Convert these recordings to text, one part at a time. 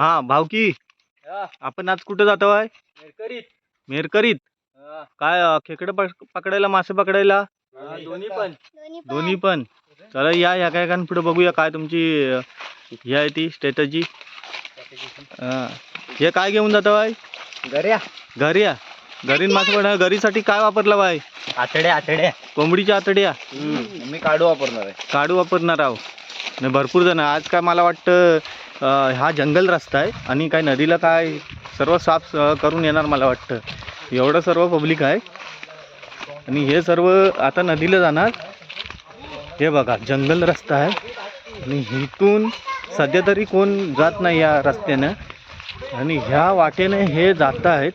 हा भावकी. आपण आज कुठं जातो आहे? मेरकरीत. काय खेकडे पक- पकडायला मासे पकडायला? दोन्ही पण. दोन्ही पण. चला या या काय काय पुढे बघूया काय तुमची ही आहे ती स्ट्रॅटजी. हे. काय घेऊन जातो आहे? गऱ्या घरी या घरी मासे पकड घरीसाठी काय वापरलं बाय आतड्या आतड्या. कोंबडीच्या आतड्या. मी काढू वापरणार आहे. काढू वापरणार आहो. भरपूर जण. आज काय मला वाटतं हा जंगल रस्ता आहे आणि काय नदीला काय सर्व साफ करून येणार मला वाटतं. एवढं सर्व पब्लिक आहे. आणि हे सर्व आता नदीला जाणार. हे बघा जंगल रस्ता आहे. आणि इथून सध्या तरी कोण जात नाही या रस्त्यानं. आणि ह्या वाटेने हे जात आहेत.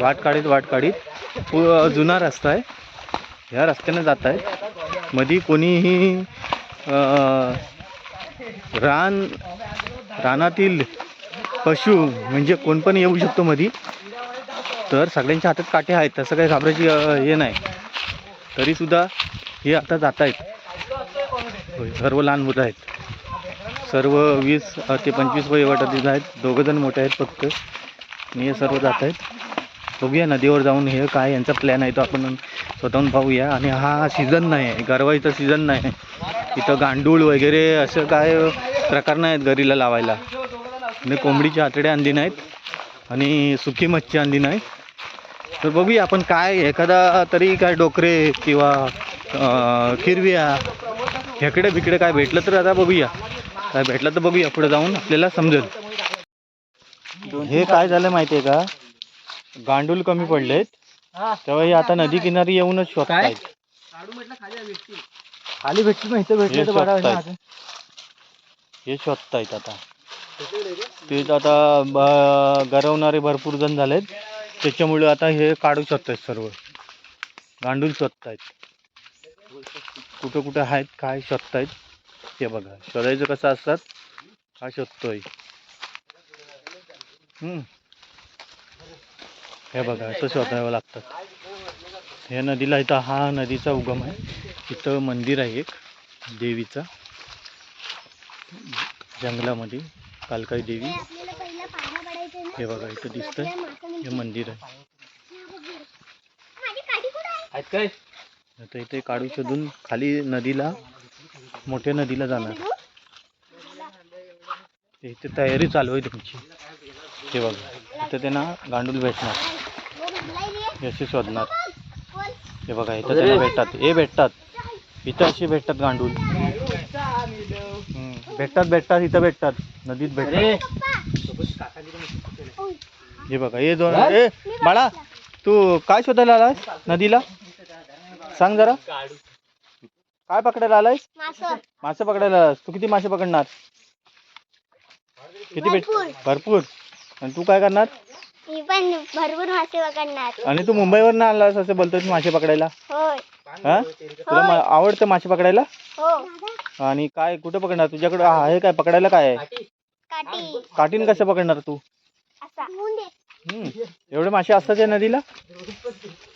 वाट काढीत वाट काढीत. पु- जुना रस्ता आहे. ह्या रस्त्याने जात आहेत. मधी कोणीही रान रानातील पशु म्हणजे कोण पण येऊ शकतो मधी. तर सगळ्यांच्या हातात काटे आहेत तसं काही घाबरायची हे नाही. तरीसुद्धा हे आता जात आहेत सर्व लहान मुलं आहेत. सर्व वीस ते पंचवीस वयोगटातील आहेत. दोघंजण मोठे आहेत फक्त. आणि हे सर्व जात आहेत बघूया नदीवर जाऊन हे काय यांचा प्लॅन आहे तो आपण स्वतःहून पाहूया. आणि हा सीझन नाही आहे गरवाईचा सीझन नाही. आहे इथं गांडूळ वगैरे असं काय प्रकार नाहीत घरीला लावायला. आणि कोंबडीची आतड्या आणली नाहीत आणि सुकी मच्छी आणली नाही तर बघूया आपण काय एखादा तरी काय डोकरे किंवा अं, हेकडे बिकडे काय भेटलं तर आता बघूया. काय भेटलं तर बघूया पुढे जाऊन आपल्याला समजेल. हे काय झालं माहिती आहे का? गांडूल कमी पडलेत. तेव्हा हे आता नदी किनारी येऊनच शोधतायत. खाली भेटली माहिती हे भेटले तर बरं ना हे शोधतायत आता. तेच आता ब- गरवणारे भरपूर जण झालेत. त्याच्यामुळे आता हे काढू शकतायत सर्व. गांडूल शोधतायत. कुठं कुठं आहेत काय शोधतायत ते बघा. शोधायचं कसं असतात हा शोधतोय. हम्म. हे बघा असं शोधावं लागतात. हे नदीला इथं हा नदीचा उगम आहे. इथं मंदिर आहे एक देवीचा. जंगलामध्ये कालकाई देवी. हे बघा इथं दिसतंय. हे मंदिर आहे. आता इथे काढू शोधून खाली नदीला मोठ्या नदीला जाणार. इथे तयारी चालू आहे तुमची. हे बघा इथं त्यांना गांडूल भेटणार. हे असे शोधणार. हे बघा इथं त्यांना भेटतात. हे भेटतात. इथं असे भेटतात गांडूल हम्म, भेटतात भेटतात इथं भेटतात. नदीत भेटतात. हे बघा हे दोन ए बाळा तू काय शोधायला आलास नदीला? सांग जरा. काय पकडायला आलायस? मासे. पकडायला आलास तू किती मासे पकडणार? किती भेट भरपूर. आणि तू काय करणार? मी पण भरपूर मासे पकडणार. आणि तू मुंबईवर आलास असं बोलतोय मासे पकडायला? होय. हा? तुला मा- आवडतं मासे पकडायला? हो. आणि काय कुठं पकडणार? तुझ्याकडे आहे काय? पकडायला काय आहे? काठी. काठीन कसं पकडणार तू? असा. हम्म. एवढे मासे असतात या नदीला?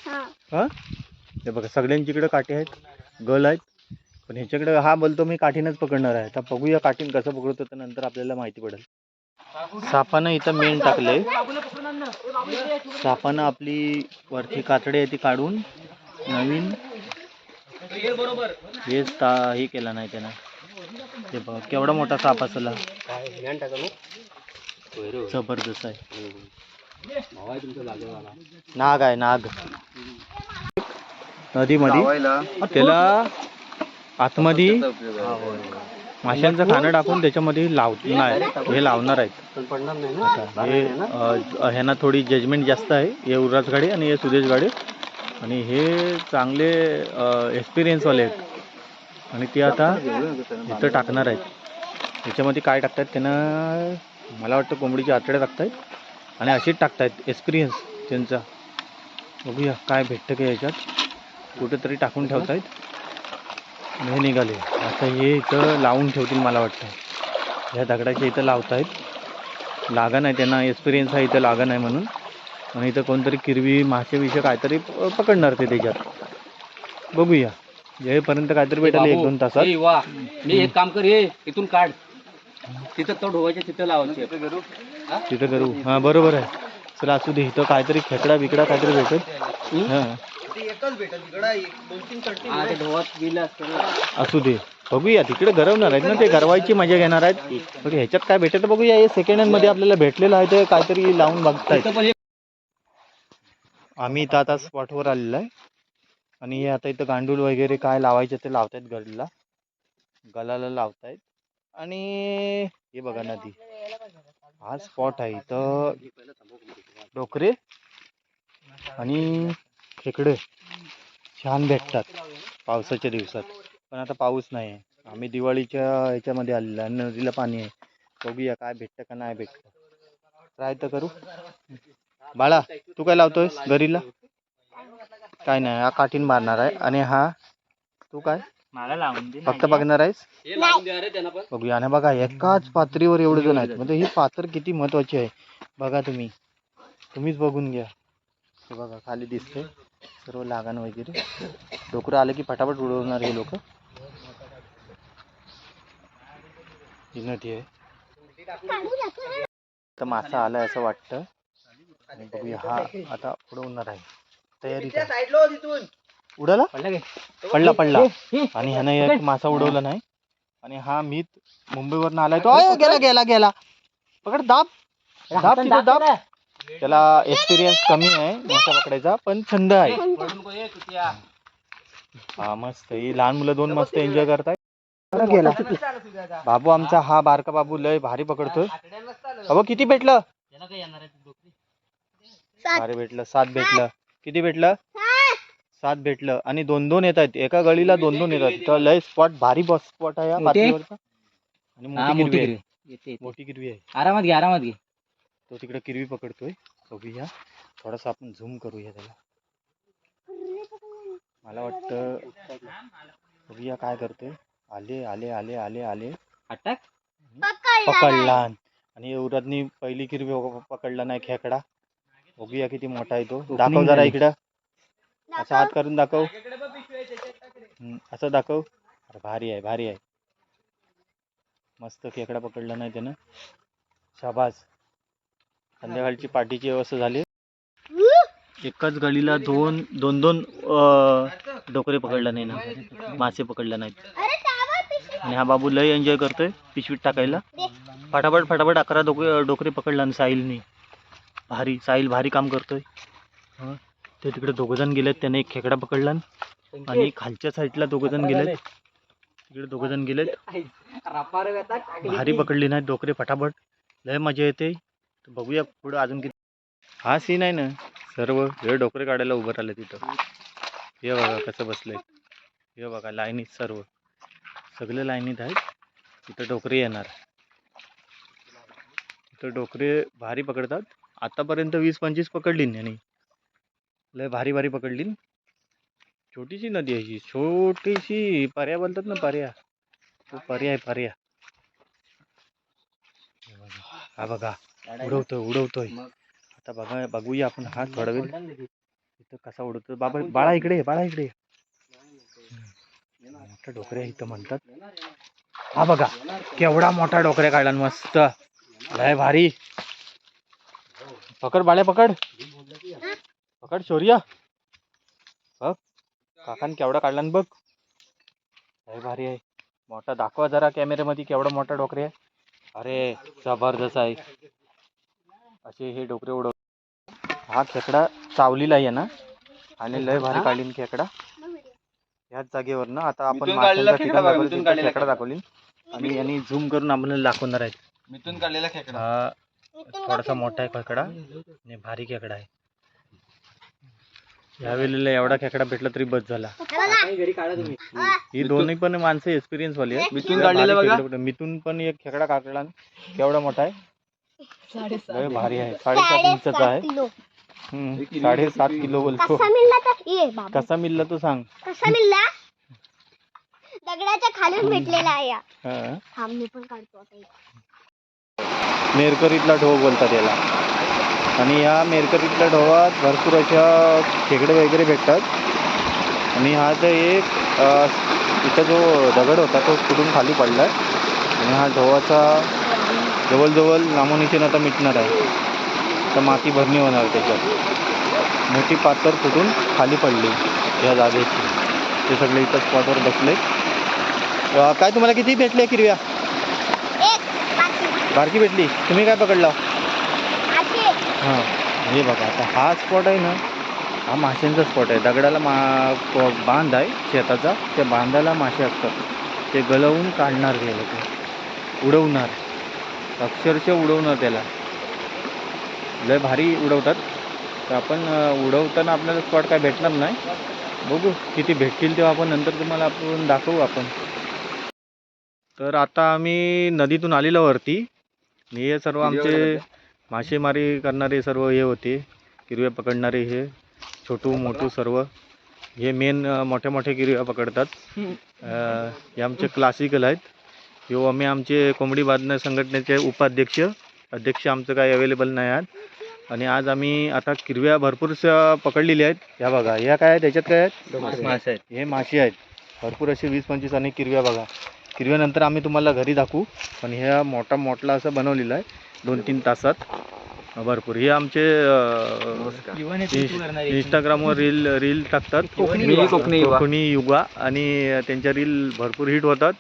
हा. हा? हे बघा सगळ्यांच्याकडे काठी आहेत गल आहेत. पण ह्याच्याकडे हा बोलतो मी काठीनच पकडणार आहे. आता बघूया काठीन कसं पकडतो तर नंतर आपल्याला माहिती पडेल. सापानं इथं मेन टाकले सापानं आपली वरची कातडी आहे ती काढून नवीन हेच ता हे केलं नाही त्यानं. हे बघा केवढा मोठा साप असला. जबरदस्त आहे. नाग आहे नाग. नदीमध्ये त्याला आतमध्ये माशांचं खाणं टाकून त्याच्यामध्ये लाव नाही हे लावणार आहेत. हे अ, ह्यांना थोडी जजमेंट जास्त आहे. हे उल्हास गाडे आणि हे सुदेश गाडे. आणि हे चांगले एक्सपिरियन्सवाले आहेत. आणि ते आता इथं टाकणार आहेत. याच्यामध्ये काय टाकतात त्यांना मला वाटतं कोंबडीची आतड्या टाकतायत. आणि अशीच टाकतायत एक्सपिरियन्स त्यांचा. बघूया काय भेटतं का याच्यात. कुठेतरी टाकून ठेवतायत. हे निघाले. आता हे इथं लावून ठेवतील मला वाटतं. ह्या दगडाच्या इथं लावतायत. लागा नाही त्यांना एक्सपिरियन्स आहे इथं लागा नाही म्हणून. आणि इथं कोणतरी किरवी मासे विषय काहीतरी पकडणार ते त्याच्यात. बघूया. येईपर्यंत काहीतरी भेटेल एक दोन तासात. वा. मी एक काम कर ये इथून काढ. तिथं तो ढोवाच्या तिथं लावायचे तिथं करू? हा? बरोबर आहे. चला असू दे इथं काहीतरी खेकडा बिकडा काहीतरी भेटेल. हा. हा ते ढोवात गेलं असतं ना. असू दे. बघूया तिकडे गरवणार आहेत ना ते गरवायची मजा घेणार आहेत. बघू ह्याच्यात काय भेटत बघूया हे सेकंड हँडमध्ये आपल्याला भेटलेलं आहे ते काहीतरी लावून बघतायत. हे- आम्ही इथं आता स्पॉटवर आलेलो आहे. आणि हे आता इथं गांडूळ वगैरे काय लावायचे ते लावतायत गडला गलाला लावतायत. आणि हे बघा नदी. हा स्पॉट आहे इथं. डोकरे. आणि खेकडे छान भेटतात पावसाच्या दिवसात. पण आता पाऊस नाही आहे आम्ही दिवाळीच्या ह्याच्यामध्ये आलेलो आहे. नदीला पाणी आहे. बघूया काय भेटतं का नाही भेटतं. ट्राय तर करू. बाळा तू काय लावतोयस गरीला? काय नाही. हा काठीन मारणार आहे. आणि हा तू काय? मला लावून दे. फक्त बघणार आहेस? हे बघूया. आणि बघा एकाच पातळीवर एवढे जण आहेत. म्हणजे ही पात्र किती महत्वाची आहे. बघा तुम्ही. तुम्हीच बघून घ्या. हे बघा खाली दिसते सर्व लागाण वगैरे. डोकरं आलं की फटाफट उडवणार हे लोक. ही नदी आहे. तर मासा आलाय असं वाटतं. आणि बघूया हा आता उडवणार आहे. तयारीत आहे उडाला? पडलं काय? पडला पडला. आणि ह्यानं एक मासा उडवला नाही. आणि हा मीत मुंबईवरनं आलाय तो. गेला गेला गेला. पकड दाब. दाब दाब त्याला एक्सपिरियन्स कमी आहे मासा पकडायचा पण छंद आहे. हा मस्त ही लहान मुलं दोन मस्त एन्जॉय करतायत. गेला. बाबू आमचा हा बारका बाबू लय भारी पकडतोय. अबो किती भेटलं? त्याला काय येणार आहे ती डोकरी? भारी भेटलं. सात भेटलं. किती भेटलं? सात भेटलं. आणि दोन दोन येत आहेत. एका गळीला दोन दोन येतात तर लय स्पॉट भारी बस स्पॉट आहे मोठी? पातळीवरचा. आणि मोठी आहे. गिरवी. येते, येते. मोठी किरवी आहे. आरामात घे आरामात घे. तो तिकडे किरवी पकडतोय. बघूया. थोडासा आपण झूम करूया त्याला. मला वाटतं बघूया काय करतोय. आले आले आले आले आले. अटॅक पकडला आणि एवढ्यातनी पहिली किरवी पकडला नाही खेकडा. बघूया किती मोठा आहे तो. दाखव जरा इकडं. असा हात करून दाखव. हम्म, असं दाखव. अरे भारी आहे भारी आहे. मस्त खेकडा पकडला नाही त्यानं. शाबास. संध्याकाळची पार्टीची व्यवस्था झाली. एकाच गळीला दोन दोन दोन डोकरे पकडला नाही ना. मासे पकडला नाहीत. आणि हा बाबू लय एन्जॉय करतोय पिशवीत टाकायला. फटाफट फटाफट अकरा डोके डोकरे पकडला आणि साहिलने. भारी साहिल भारी काम करतोय. ते तिकडे दोघंजण गेलेत त्याने एक खेकडा पकडला आणि खालच्या साईडला दोघंजण गेलेत. तिकडे दोघंजण गेलेत. भारी पकडली नाही डोकरे फटाफट. लय मजा येते. तर बघूया पुढं अजून किती हा सीन आहे ना. सर्व हे डोकरे काढायला उभं राहिलं तिथं. हे बघा कसं बसलंय. हे बघा लाईनीत सर्व. सगळे लाईनीत आहेत. तिथं डोकरे येणार. तिथं डोकरे भारी पकडतात. आतापर्यंत वीस पंचवीस पकडली यांनी. लय भारी भारी पकडली छोटीशी नदी आहे ही. छोटीशी पर्या बोलतात ना पर्या. तो पर्या आहे पर्या. बघा, हा बघा. उडवतोय उडवतोय. आता बघा बघूया आपण हा थोडा वेळ इथं कसा उडवतो बाबा बाळा इकडे बाळा इकडे ये. मोठा डोकऱ्या इथं म्हणतात. हा बघा केवढा मोठा डोकऱ्या काढला मस्त. लय भारी. पकड बाळ्या पकड. पकड शौर्या. बघ काकान केवढा काढला बघ. लय भारी आहे. मोठा दाखवा जरा कॅमेऱ्यामध्ये केवढा मोठा डोकरे आहे. अरे जबरदस्त आहे. असे हे डोकरे उडव हा खेकडा चावलीला आहे ना? आणि लय भारी काढलीन खेकडा. ह्याच जागेवर ना आता आपण माशांचं खेकडा ठिकाण दाखवलं, मिथून तिथं काढलेला खेकडा दाखवली आणि यांनी झूम करून आम्हाला दाखवणार आहेत. मिथून काढलेला खेकडा. हा थोडासा मोठा आहे खेकडा आणि भारी खेकडा आहे. यावेळेला एवढा खेकडा भेटला तरी बस झाला. ही दोन्ही पण माणसं एक्सपिरियन्स वाली भेटले. मिथून पण एक खेकडा काढला केवढा मोठा आहे. लय भारी आहे. साडेसात इंचाचा आहे. किलो हम्म, साडेसात किलो बोलतो. कसा मिळला तर ये बाबा. कसा मिळला तो सांग. कसा मिळला? दगडाच्या खालून भेटलेला आहे हा. हा. थांब मी पण काढतो आता एक. मेरकरीतला ढोव बोलतात याला. आणि या मेरकरीतल्या ढोवात भरपूर अशा खेकडे वगैरे भेटतात. आणि हा तर एक अ, इथं जो दगड होता तो कुठून खाली पडला आणि हा ढोवाचा जवळजवळ नामोनिशान आता मिटणार आहे. तर माती भरणी होणार त्याच्यात. मोठी पाचर फुटून खाली पडली या जागेची. ते सगळे इथं स्पॉटवर बसले. काय तुम्हाला किती भेटले किरव्या बारकी भेटली. तुम्ही काय पकडला? हां हे बघा आता हा स्पॉट आहे ना हा माशांचा स्पॉट आहे. दगडाला मा बांध आहे शेताचा. त्या बांधाला मासे असतात. ते गलवून काढणार ते लोक. उडवणार. अक्षरशः उडवणार त्याला. लय भारी उडवतात. तर आपण उडवताना आपल्याला स्पॉट काय भेटणार नाही. बघू किती भेटतील तेव्हा आपण नंतर तुम्हाला आपण दाखवू आपण. तर आता आम्ही नदीतून आलेलो वरती. हे सर्व आमचे मासेमारी करणारे सर्व हे होते. किरव्या पकडणारे हे छोटू मोठू सर्व. हे मेन मोठ्या मोठ्या किरव्या पकडतात. हे आमचे क्लासिकल आहेत. ह्यो आम्ही आमचे कोंबडी बांधण्या संघटनेचे उपाध्यक्ष अध्यक्ष आमचं काही अवेलेबल नाही आहेत. आणि आज आम्ही आता किरव्या भरपूरशा पकडलेल्या आहेत. ह्या बघा ह्या काय आहेत? त्याच्यात काय आहेत? मासे. आहेत. हे मासे आहेत. भरपूर असे वीस पंचवीस आणि किरव्या बघा. किरव्यानंतर आम्ही तुम्हाला घरी दाखवू. पण ह्या मोठा मोठला असं बनवलेला आहे. दोन तीन तासात. भरपूर. हे आमचे इंस्टाग्रामवर रील रील टाकतात. मी कोकणी युवा. कोकणी युगा आणि त्यांच्या रील भरपूर हिट होतात.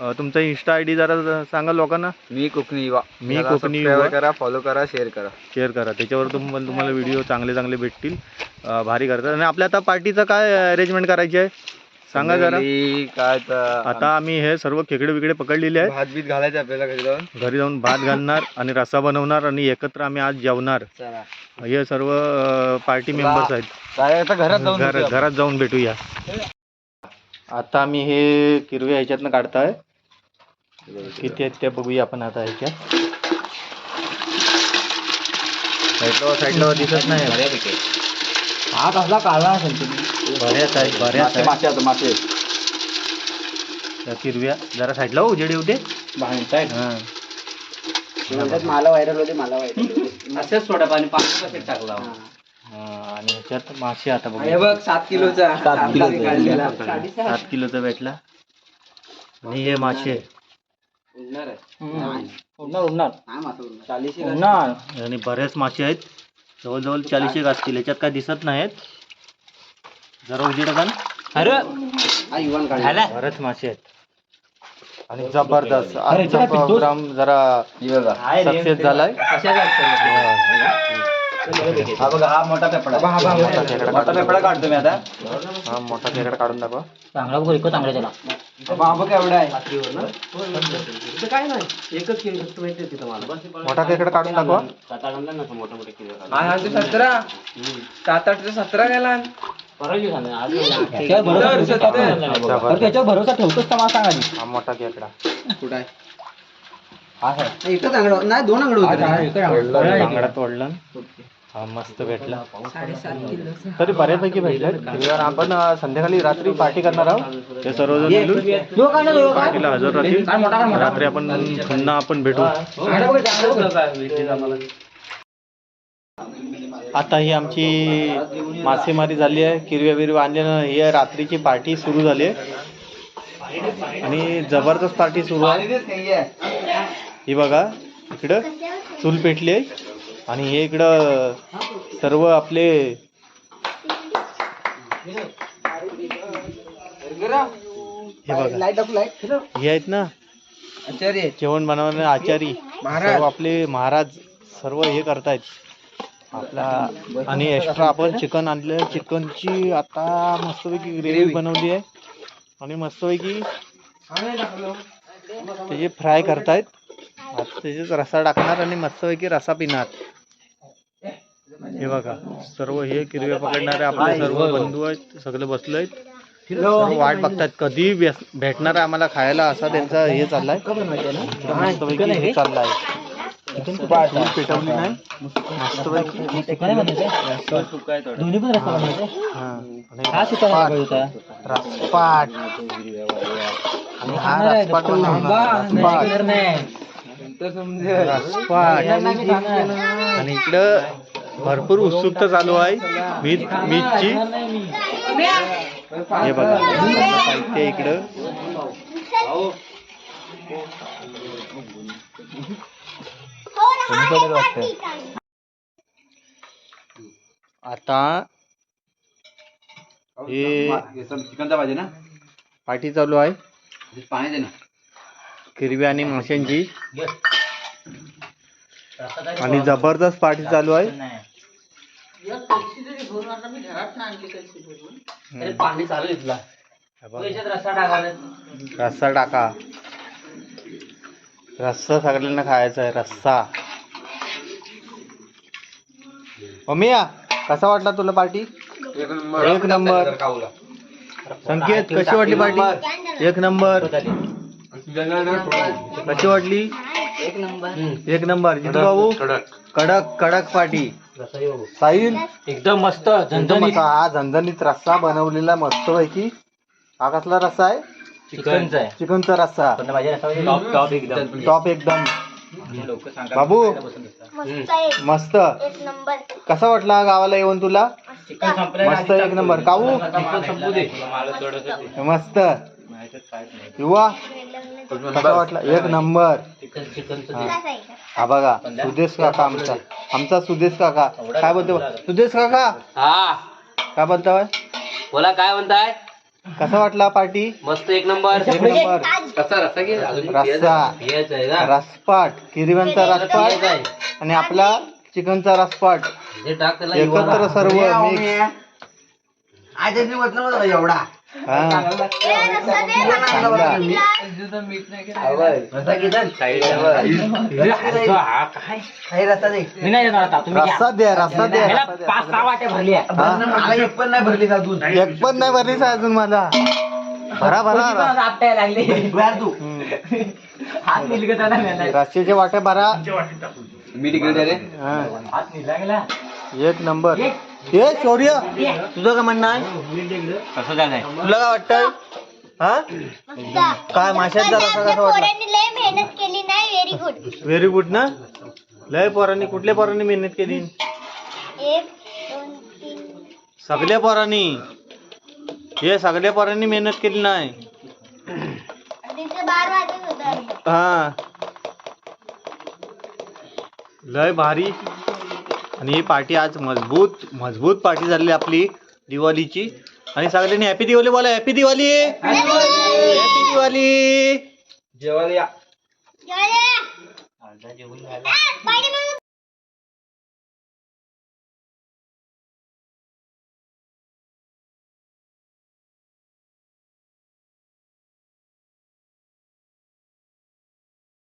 अं, तुमचा इन्स्टा आय डी जरा सांगा लोकांना. मी कोकणी युवा. मी कोकणी subscribe युवा. करा फॉलो करा शेअर करा. शेअर करा. त्याच्यावर तुम्हाला तुम्हाला व्हिडिओ चांगले चांगले भेटतील. अं, भारी करतात. आणि आपल्या आता पार्टीचं काय अरेंजमेंट करायची आहे? सांगा जरा. संध्याकाळी काय तर आता आम्ही हे सर्व खेकडे बिकडे पकडलेले आहेत. भात बीत घालायचं आपल्याला घरी जाऊन? घरी जाऊन भात घालणार आणि रस्सा बनवणार आणि एकत्र आम्ही आज जेवणार. चला. हे सर्व पार्टी मेंबर्स आहेत. काय आता घरात जाऊन घर- भेटूया. घरात जाऊन भेटूया. आता आम्ही हे किरवे ह्याच्यातनं काढताय. किती आहेत ते बघूया आपण आता ह्याच्यात. साईडला साईडला दिसत नाही. हा कसला काळा असेल तुम्ही. बऱ्याच आहेत बऱ्याच मासे आता मासे त्या किरव्या जरा साईडला हो उजेड येऊ दे बाहेर हां. मला व्हायरल होते मला व्हायरल असंच सोडा पाणी पाच टाकला? हां, आणि ह्याच्यात मासे आता हे बघू बघ सात किलोचा. सात किलोचा. सात किलोचा भेटला. आणि हे मासे. उडणार आहे. उडणार. उडणार. काय मासा उडणार. चाळीस उडणार. आणि बरेच मासे आहेत. जवळजवळ चाळीस एक असतील याच्यात काय दिसत नाहीत. जरा उजेड का अरे! हा बरेच मासे आहेत. आणि जबरदस्त. अरे, आजचा? प्रोग्राम जरा सक्सेस झालाय. हा बघा हा मोठा पेपडा हा, हा, हा, मोठा खेकडा काढतो मी आता. हा मोठा खेकडा काढून दाखवा. चांगला बघ चांगला त्याला. बाबा केवढा आहे मोठा खेकडा काढून दाखवा हा? हा ते सतरा? सात आठ ते सतरा गेला त्याच्यावर भरोसा ठेवतोस का? त्याच्यावर भरोसा मला सांग आधी? हा मोठा खेकडा कुठं आहे? हा. एकच आंगड नाही दोन आंगड हा, हा. बांगडा तोडला. हा मस्त भेटला. साडेसात किलो. तरी बऱ्यापैकी भेटले. आपण अं, संध्याकाळी रात्री पार्टी करणार आहोत. ते सर्वजण मिळून? पार्टीला हजर राहतील? रात्री आपण पुन्हा आपण भेटू. आता ही आमची मासेमारी झाली आहे. किरव्या बिरव्या आणल्यानं ही रात्रीची पार्टी सुरू झाली आहे. आणि जबरदस्त पार्टी सुरू आहे. ही बघा इकडं चूल पेटली आहे. आणि हे इकडं सर्व आपले हे बघा. हे आहेत ना? आचार्य. जेवण बनवणारे आचारी. सर्व आपले महाराज सर्व हे करतायत. आपला आणि एक्स्ट्रा आपण चिकन आणलं. चिकनची आता मस्तपैकी ग्रेव्ही बनवली आहे. आणि मस्तपैकी त्याची फ्राय करतायत त्याच्यात रसा टाकणार आणि मस्तपैकी रसा पिणार. हे बघा सर्व हे किरवे पकडणारे आपले सर्व बंधू आहेत सगळे बसले आहेत सर्व वाट बघतायत. कधी भेटणार आहे आम्हाला खायला असा त्यांचा हे चाललाय. मस्तपैकी हे चाललाय. चूल पेटवली नाही? मस्तपैकी. चिकन आहे मध्ये ते? दोन्ही पण रस्ता बनवायचा आहे? हा. आणि हा चिकन आहे बघ इथं. रसपाट आणि हा रसपाट बनवणार. रसपाट. नाही, नाही. रसपाट आणि इकडं भरपूर उत्सुकता चालू आहे. मीठ मीठची. हे बघा. साहित्य इकडं. आता हे चिकनचा पाहिजे ना पार्टी चालू आहे. पाणी दे ना किरवी आणि माशांची. आणि जबरदस्त पार्टी चालू आहे. अरे पाणी चालू इथला. तू याच्यात रस्ता टाकायला. रस्सा टाका. रस्सा सगळ्यांना खायचा आहे रस्सा. मम्मी या कसा वाटला तुला पार्टी? एक नंबर. संकेत कशी वाटली पार्टी? एक नंबर. कशी वाटली? एक नंबर. एक नंबर. जितू बाबू कडक कडक पार्टी. साहिल? एकदम मस्त एकदम असा हा झणझणीत रस्सा बनवलेला मस्त पैकी हा कसला रस्सा आहे? चिकनचा आहे. चिकनचा रस्सा. पण माझ्या रस्ता टॉप टॉप एकदम. टॉप एकदम. बाबू मस्त आहे. मस्त. एक नंबर. कसा वाटला गावाला येऊन तुला? मस्त. एक नंबर. काऊ संपू दे. मस्त. युवा कसा वाटला? एक नंबर. हा. कसा आहे हा. बघा सुदेश काका आमचा. आमचा सुदेश काका. काय बोलतो? सुदेश काका? हा. काय बोलतोय बोला काय म्हणताय? कसा वाटला पार्टी? मस्त एक नंबर. एक नंबर. कसा रस्सा आहे का? रसपाट. किरव्यांचा हेच रसपाट. आहे. आणि आपला चिकनचा रसपाट. हे टाक त्याला एकत्र. सर्व मिक्स. एवढा हा. मी देणार द्या द्या. पाच सहा वाट्या भरल्या? एक पण नाही भरली अजून एक पण नाही भरलीच आहे अजून माझा भरा भरा लागले. हात. रस्स्याचे वाटे भरा मी तिकडे रे हा. हात एक नंबर हे शौर्य तुझं काय म्हणणं आहे? कसं झालंय तुला काय वाटतंय? हा. काय माशांचा पण रस्सा आपल्या कसा वाटला? पोरांनी लय मेहनत केली नाही व्हेरी गुड व्हेरी गुड ना? लय पोरांनी कुठल्या पोरांनी मेहनत केली? एक दोन तीन सगळ्या पोरांनी. हे सगळ्या पोरांनी मेहनत केली नाही. तिथे बार वाजत होतं हा. लय भारी. आणि ही पार्टी आज मजबूत मजबूत पार्टी झाली आपली दिवाळीची. आणि सगळ्यांनी हॅपी दिवाळी बोला हॅपी दिवाळी. हॅपी दिवाळी. जेवायला या.